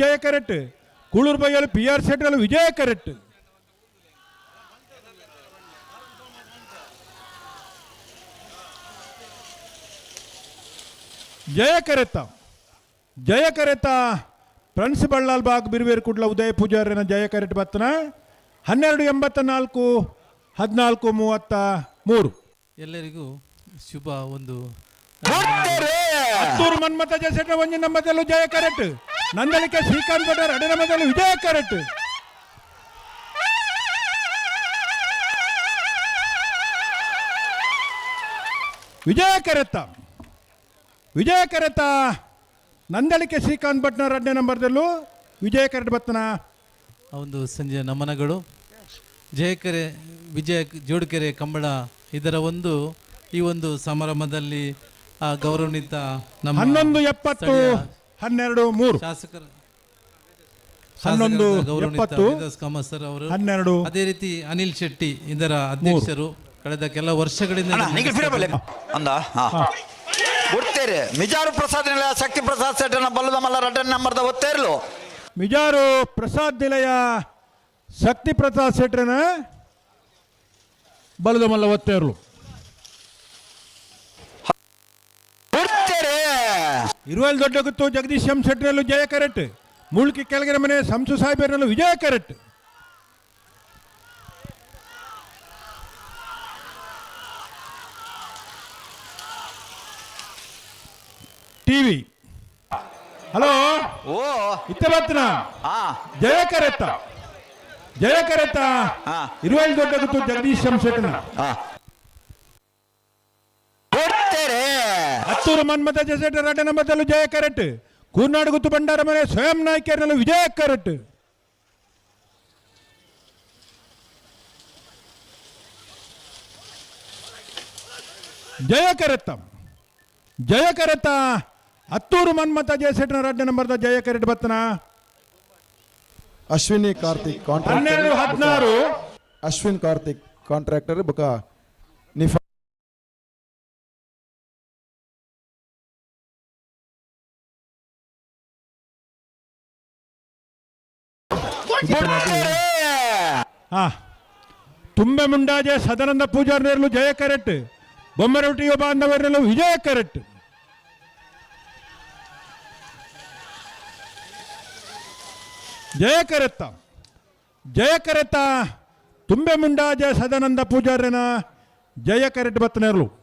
ಜಯ ಕರೆಟ್ ಕುಳೂರು ಬೈಯಲು P R విజయ ವಿಜಯ ಕರೆಟ್ ಜಯ ಕರೆತ ಜಯ ಕರೆತ ಫ್ರೆಂಡ್ಸ್ ಬಳ್ಳಾಲ್ ಬಾಗ್ ಬಿರುವೇರು ಕುಡ್ಲ ಉದಯ ಪೂಜಾರಿನ ಜಯ ಕರೆಟ್ ಬತ್ತನ ಹನ್ನೆರಡು ಎಂಬತ್ತ ನಾಲ್ಕು ಹದಿನಾಲ್ಕು ಮೂವತ್ತ ಮೂರು. ಎಲ್ಲರಿಗೂ ಶುಭ ಒಂದು ಮನ್ಮತ ಮನ್ಮತ ಜಸೆಟ್ನ ಒಂಜಿ ನಮ್ಮದೆಲ್ಲೂ ಜಯ ಕರೆಟ್ ನಂದಲಿಕೆ ಶ್ರೀಕಾಂತ್ ಭಟ್ರ ಅಡಿರಮದಲ್ಲಿ ವಿಜಯ ಕರೆಟ್. ವಿಜಯ ಕರೆತ. ವಿಜಯ ಕರೆತ ನಂದಳಿಕೆ ಶ್ರೀಕಾಂತ್ ಭಟ್ನ ಅಡ್ಡೆ ನಂಬರ್ದಲ್ಲೂ ವಿಜಯ ಕರೆಟ್ ಬತ್ತನ ಒಂದು ಸಂಜೆ ನಮನಗಳು. ಜಯಕೆರೆ ವಿಜಯ ಜೋಡುಕೆರೆ ಕಂಬಳ ಇದರ ಒಂದು ಈ ಒಂದು ಸಮಾರಂಭದಲ್ಲಿ ಗೌರವಾನ್ವಿತ ನಮ್ಮ ಹನ್ನೊಂದು ಎಪ್ಪತ್ತು ಹನ್ನೆರಡು ಮೂರು. ಶಾಸಕರು ಹನ್ನೊಂದು ಎಪ್ಪತ್ತು ಅವರು. ಹನ್ನೆರಡು. ಅದೇ ರೀತಿ ಅನಿಲ್ ಶೆಟ್ಟಿ ಇದರ ಅಧ್ಯಕ್ಷರು ಕಳೆದ ಕೆಲ ವರ್ಷಗಳಿಂದ ಅಂದ ಗೊತ್ತೇರಿ ಮಿಜಾರು ಪ್ರಸಾದ್ ನಿಲಯ ಶಕ್ತಿ ಪ್ರಸಾದ್ ಸೆಟ್ಟನ ಬಲ್ಲದ ಮಲ್ಲ ರಡ್ಡನ್ ನಂಬರ್ದ ಒತ್ತೇರ್ಲು. ಮಿಜಾರು ಪ್ರಸಾದ್ ನಿಲಯ ಶಕ್ತಿ ಪ್ರಸಾದ್ ಶೆಟ್ರನ ಬಲದ ಮಲ್ಲ ಒತ್ತೇರ್ಲು. ಇರುವಲ್ ದೊಡ್ಡ ಗುತ್ತು ಜಗದೀಶ್ ಎಂ ಶೆಟ್ರಲ್ಲೂ ಜಯ ಕರೆಟ್ ಮುಳ್ಕಿ ಕೆಳಗಿನ ಮನೆ ಸಂಸು ಸಾಹೇಬರಲ್ಲೂ ವಿಜಯ ಕರೆಟ್ ಟಿವಿ ಹಲೋ ಓ ಇತ್ತ ಬತ್ತನ ಹಾ ಜಯ ಕರೆತ್ತ ಜಯ ಕರೆತ್ತ ಹಾ. ಇರುವಲ್ ದೊಡ್ಡ ಗುತ್ತು ಜಗದೀಶ್ ಎಂ ಶೆಟ್ರನ ಹತ್ತೂರು ಮನ್ಮಥ ಜಸೆಟ ರಡ್ಡ ನಂಬದಲ್ಲೂ ಜಯ ಕರೆಟ್ ಕೂರ್ನಾಡು ಗುತ್ತು ಬಂಡಾರ ಮನೆ ಸ್ವಯಂ ನಾಯ್ಕರ್ನಲ್ಲೂ ವಿಜಯ ಕರೆಟ್ ಜಯ ಕರೆತ್ತ ಜಯ ಕರೆತ್ತ ಹತ್ತೂರು ಮನ್ಮಥ ಜಯಸೆಟ್ನ ರಡ್ಡ ನಂಬರ್ದ ಜಯ ಕರೆಟ್ ಬತ್ತನ ಅಶ್ವಿನಿ ಕಾರ್ತಿಕ್ ಹನ್ನೆರಡು ಹಾ. ತುಂಬೆ ಮುಂಡಾಜೆ ಸದಾನಂದ ಪೂಜಾರ್ನಿರಲು ಜಯ ಕರೆಟ್. ಬೊಮ್ಮರೊಟ್ಟಿಯ ಬಾಂಧವರಲ್ಲೂ ವಿಜಯ ಕರೆಟ್. ಜಯ ಕರೆತ್ತ. ಜಯ ಕರೆತ್ತ. ತುಂಬೆ ಮುಂಡಾಜೆ ಸದಾನಂದ ಪೂಜಾರ್ಯನ ಜಯ ಕರೆಟ್ ಬತ್ತನೇರ್ಲು